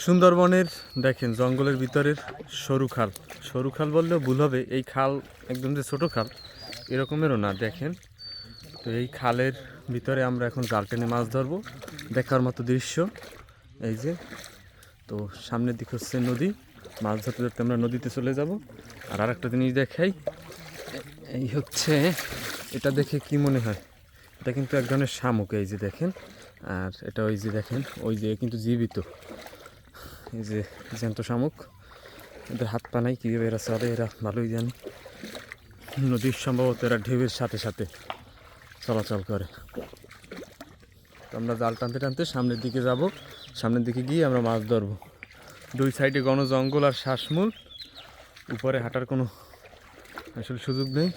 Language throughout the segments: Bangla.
সুন্দরবনের, দেখেন, জঙ্গলের ভিতরের সরু খাল। সরু খাল বললেও ভুল হবে, এই খাল একদম যে ছোটো খাল, এরকমেরও না, দেখেন। তো এই খালের ভিতরে আমরা এখন জাল টেনে মাছ ধরবো, দেখার মতো দৃশ্য। এই যে, তো সামনের দিক হচ্ছে নদী, মাছ ধরতে ধরতে আমরা নদীতে চলে যাব। আর আরেকটা জিনিস দেখাই, এই হচ্ছে, এটা দেখে কি মনে হয়? এটা কিন্তু এক ধরনের শামুক, এই যে দেখেন। আর এটা ওই যে দেখেন, ওই যে কিন্তু জীবিত। এই যে জ্যান্ত শামুক, এদের হাত পা নাই কীভাবে এরা চলে, এরা ভালোই জানে। নদীর সম্ভবত এরা ঢেউয়ের সাথে সাথে চলাচল করে। তো আমরা জাল টানতে টানতে সামনের দিকে যাব। সামনের দিকে গিয়ে আমরা মাছ ধরবো। দুই সাইডে ঘন জঙ্গল আর শ্বাসমূল। উপরে হাঁটার কোনো আসলে সুযোগ নেই।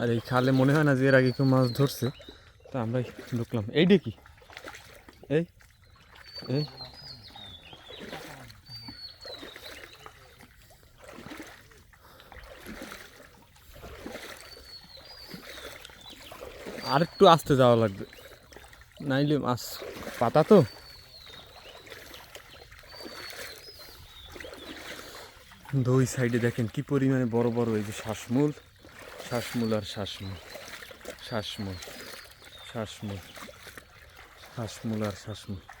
আর এই খালে মনে হয় না যে এর আগে কেউ মাছ ধরছে। তা আমরাই ঢুকলাম। এই ডেকি এই এই। আর একটু আসতে যাওয়া লাগবে। নাইলে মাছ পাতা তো। দুই সাইডে দেখেন কি পরিমাণে বড় বড় এই যে শ্বাসমূল। শ্বাসমূল আর শ্বাসমূল। শ্বাসমূল। শ্বাসমূল। শ্বাসমূল আর শ্বাসমূল।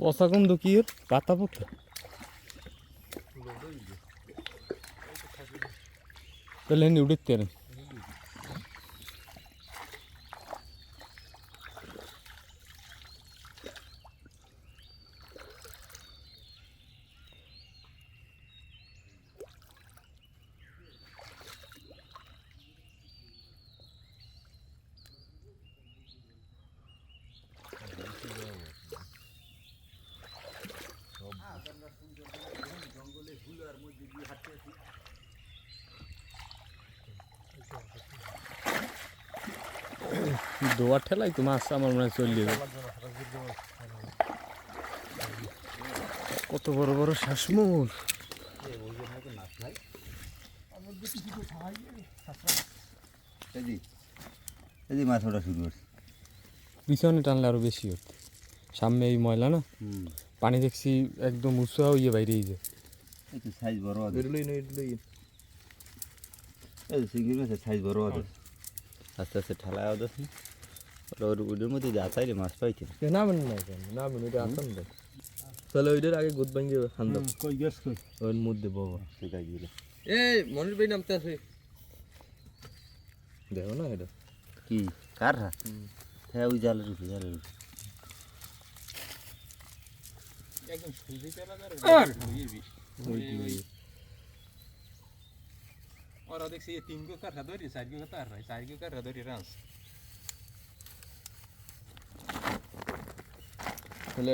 পচা গন্ধ কি এর পাতা পোতা তাহলে এনে উঠতে পারেন দোয়া ঠেলাই তো মাছ আমার মনে হয় চলে যাবে। কত বড় বড় শ্বাসমূল যে মাছ ওটা শুরু করছে পিছনে টানলে আরও বেশি হতো সামনে এই ময়লা না? পানি দেখছি একদম উঁচু হয়ে বাইরে এই যে। এই তো সাইজ বড় আছে বেরোলোই না এগুলোই এই সিঙ্গির মাছের সাইজ বড় আছে। আস্তে আস্তে ঠেলা আছে ওর ওদের মধ্যে যা চাইলে মাছ পাইছে নামেন না কেন? নামেন ওইটা আসান দেয় তাহলে ওইটার আগে গুদ ভাঙ্গে হান্দাম কই গেছ কই? ওর মধ্যে বাবা সেটা গিয়ে। এই মনির ভাই নামতে আছে দেখো না এটা। কি? কার হ্যাঁ ওই জালের উপরে জালের উপরে। ওরা দেখছি তিন গো কাঠা ধরি চার গো কাঠা আর চার গো কাঠা ধরি রাঁচ তাহলে